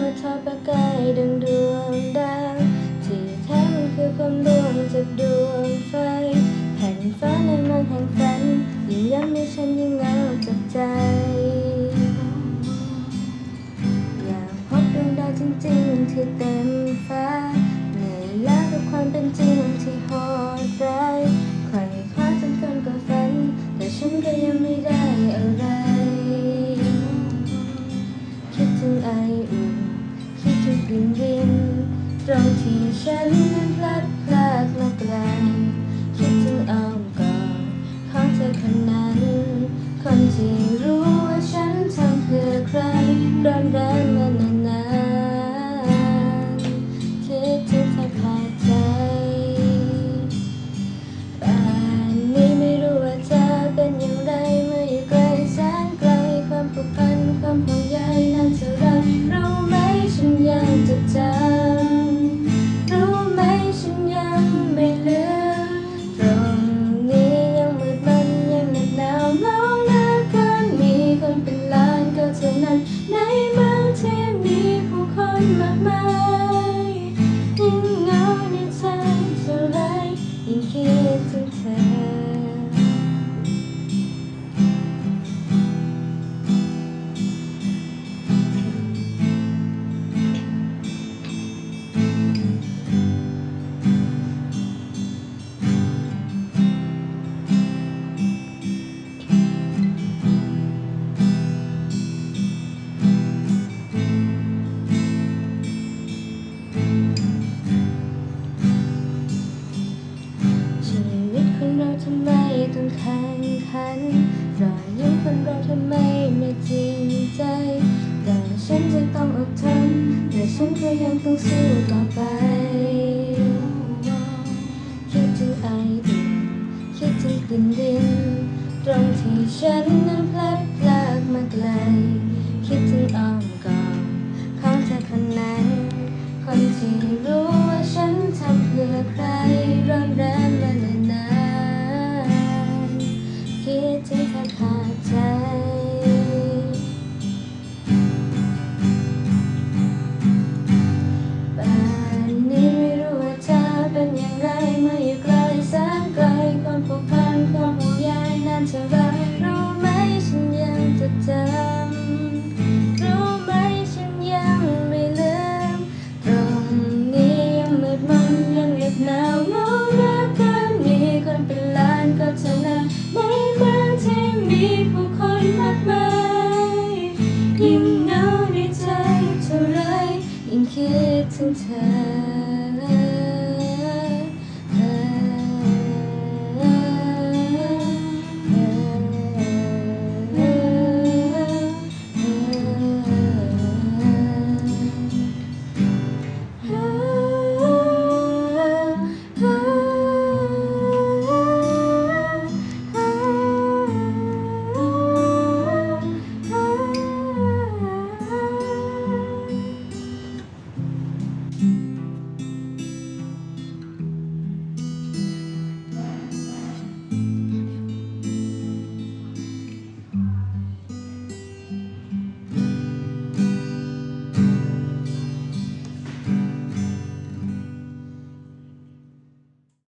ห็นว่าเธอประกายดังดวงดาวที่แท้มันคือความดวงจากดวงไฟ แผ่นฟ้าในมืองแห่งฝันยิ่งย้ำให้ฉันยิ่งเหงาจับใจ อยากพบดวงดาวจริงๆที่เต็มฟ้าเหนื่อยล้ากับความเป็นจริงที่โหดร้าย ดินดิน ตรงที่ฉันนั้นพลัดพลากมาไกล คิดถึงอ้อมกอดของเธอคนนั้น คนที่รู้ว่าฉันทำเพื่อใครร้อนแรงำไมไม่จริงใจ แต่ฉันจะต้องอดทนแต่ฉันก็ยังต้องสู้ต่อไป แม้วเหงาเหลือเกินมีคนเป็นล้านก็เท่านั้นในเมืองที่มีผู้คนมากมายยิ่งเหงาในใจเท่าไรยิ่งคิดถึงเธอ